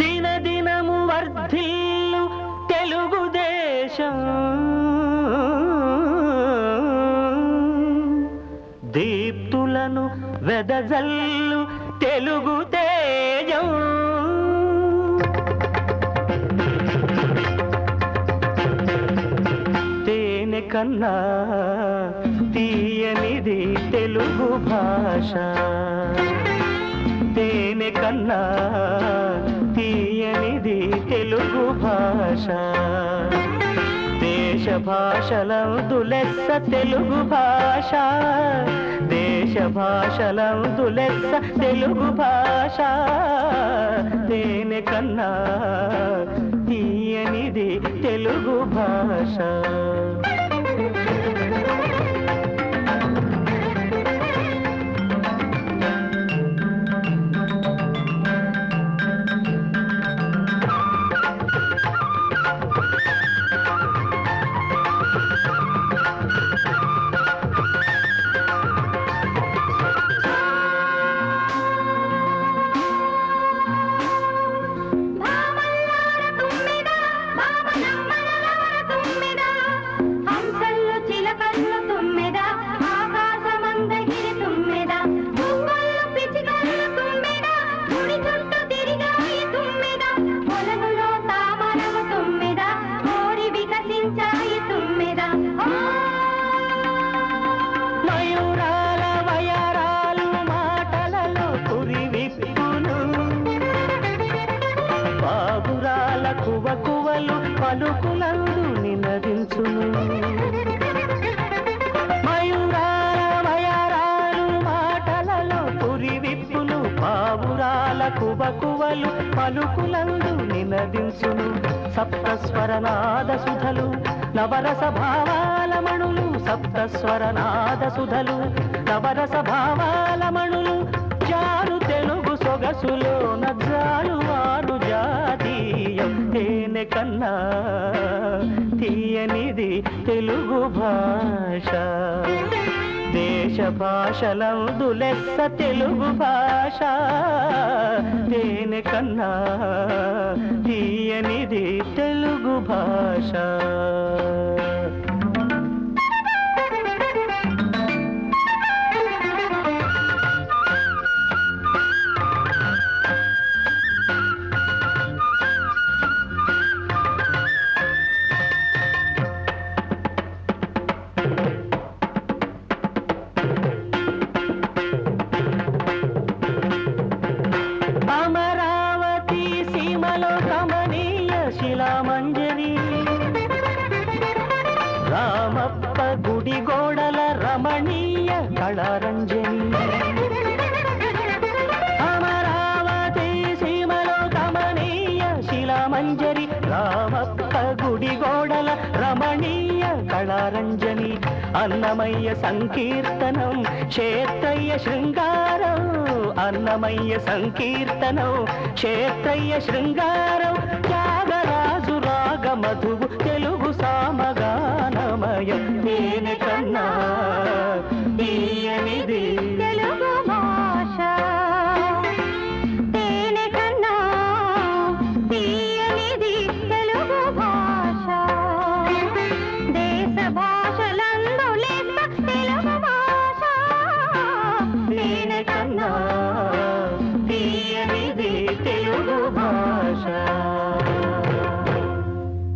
దినదినము వర్ధిల్లు తెలుగుదేశం. దీప్తులను వెదజల్లు తెలుగు తేజం తేనె కన్నా తీయనిది తెలుగు భాష. తేనె కన్నా తెలుగు భాష. దేశ భాషలందు తెలుగు భాష. దేశ భాషలందు తెలుగు భాష. తేనె కన్నా తీయనిది తెలుగు భాష. కువకువలు పలుకులందు నినదించును. మయూరాల వయరాలు మాటలలో పురి విప్పును బాబురాల పలుకులందు నినదించును. సప్తస్వరనాద సుధలు నవరస భావాల మణులు సప్తస్వరనాద సుధలు నవరస భావాల మణులు జారు తెలుగు సొగసులో నజారువారు జాతీయం. కన్నా తీయనిది తెలుగు భాష. దేశ భాషలందు లెస్స తెలుగు భాష. దేని కన్నా తీయనిది తెలుగు భాష. శిలామంజరి రామప్ప గుడి గోడల రమణీయ కళారంజని. అమరావతి సీమలో కమనీయ శిలామంజరి రామప్ప గుడి గోడల రమణీయ కళారంజని. అన్నమయ్య సంకీర్తనం క్షేత్రయ్య శృంగారం. అన్నమయ్య సంకీర్తనం క్షేత్రయ్య శృంగారం. मधु